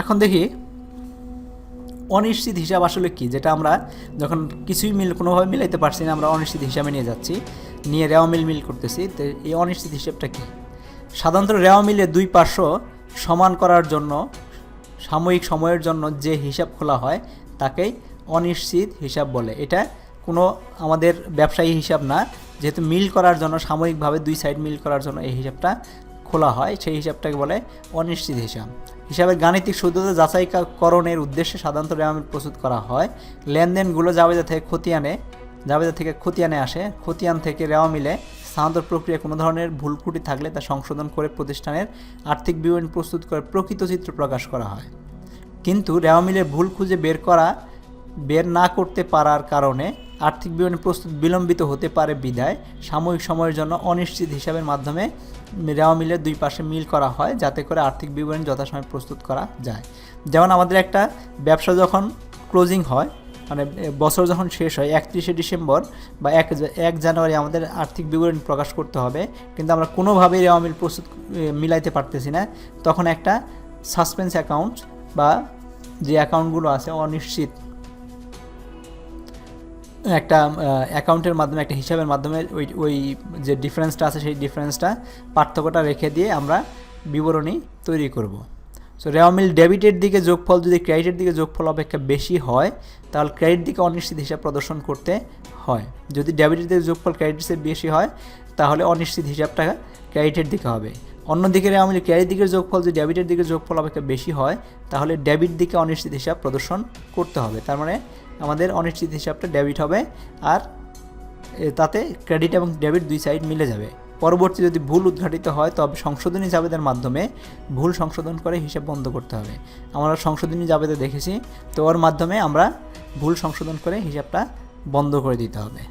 এখন দেখি, অনিশ্চিত হিসাব আসলে কি? যেটা আমরা যখন কিছুই মিল, কোনোভাবে মিলাইতে পারছি না, আমরা অনিশ্চিত হিসাবে নিয়ে যাচ্ছি, নিয়ে রেওয়া মিল মিল করতেছি, তো এই অনিশ্চিত হিসাবটা কি? সাধারণত রেওয়া মিলে দুই পার্শ্ব সমান করার জন্য, সাময়িক সময়ের জন্য যে হিসাব খোলা হয়, তাকেই অনিশ্চিত হিসাব বলে। এটা কোনো আমাদের ব্যবসায়ী হিসাব না, যেহেতু মিল করার জন্য, সাময়িকভাবে দুই সাইড মিল করার জন্য এই হিসাবটা খোলা হয়, সেই হিসাবটাকে বলে অনিশ্চিত হিসাব। হিসাবে গাণিতিক শুদ্ধতা যাচাইকরণের উদ্দেশ্যে সাধারণত রেওয়ামিল প্রস্তুত করা হয়। লেনদেনগুলো জাবেদা থেকে খতিয়ানে জাবেদা থেকে খতিয়ানে আসে। খতিয়ান থেকে রেওয়া মিলে স্থানান্তর প্রক্রিয়া কোনো ধরনের ভুল ত্রুটি থাকলে তা সংশোধন করে প্রতিষ্ঠানের আর্থিক বিবরণ প্রস্তুত করে প্রকৃত চিত্র প্রকাশ করা হয়। কিন্তু রেওয়া মিলের ভুল খুঁজে বের করা, বের না করতে পারার কারণে আর্থিক বিবরণী প্রস্তুত বিলম্বিত হতে পারে বিধায় সাময়িক সময়ের জন্য অনিশ্চিত হিসাবের মাধ্যমে রেওয়া মিলের দুই পাশে মিল করা হয় যাতে করে আর্থিক বিবরণী যথাসময়ে প্রস্তুত করা যায়। যেমন আমাদের একটা ব্যবসা যখন ক্লোজিং হয় মানে বছর যখন শেষ হয়, একত্রিশে ডিসেম্বর বা এক এক জানুয়ারি আমাদের আর্থিক বিবরণী প্রকাশ করতে হবে। কিন্তু আমরা কোনোভাবেই রেওয়া মিল প্রস্তুত মিলাইতে পারতেছি না। তখন একটা সাসপেন্স অ্যাকাউন্ট বা যে অ্যাকাউন্টগুলো আছে অনিশ্চিত একটা অ্যাকাউন্টের মাধ্যমে, একটা হিসাবের মাধ্যমে ওই ওই যে ডিফারেন্সটা আছে সেই ডিফারেন্সটা, পার্থক্যটা রেখে দিয়ে আমরা বিবরণী তৈরি করব। সো রেওয়ামিল ডেবিটের দিকে যোগফল, যদি ক্রেডিটের দিকে যোগফল অপেক্ষা বেশি হয়, তাহলে ক্রেডিট দিকে অনিশ্চিত হিসাব প্রদর্শন করতে হয়। যদি ডেবিটের দিকে যোগফল ক্রেডিটের বেশি হয়, তাহলে অনিশ্চিত হিসাবটা ক্রেডিটের দিকে হবে। অন্যদিকে রেওয়ামিল ক্রেডিট দিকের যোগফল যদি ডেবিটের দিকে যোগফল অপেক্ষা বেশি হয়, তাহলে ডেবিট দিকে অনিশ্চিত হিসাব প্রদর্শন করতে হবে। তার মানে আমাদের অনিশ্চিত হিসাবটা ডেবিট হবে আর তাতে ক্রেডিট এবং ডেবিট দুই সাইড মিলে যাবে। পরবর্তী যদি ভুল উদ্ঘাটিত হয়, তবে সংশোধনী জাবেদের মাধ্যমে ভুল সংশোধন করে হিসাব বন্ধ করতে হবে। আমরা সংশোধনী জাবেদে দেখেছি, তো ওর মাধ্যমে আমরা ভুল সংশোধন করে হিসাবটা বন্ধ করে দিতে হবে।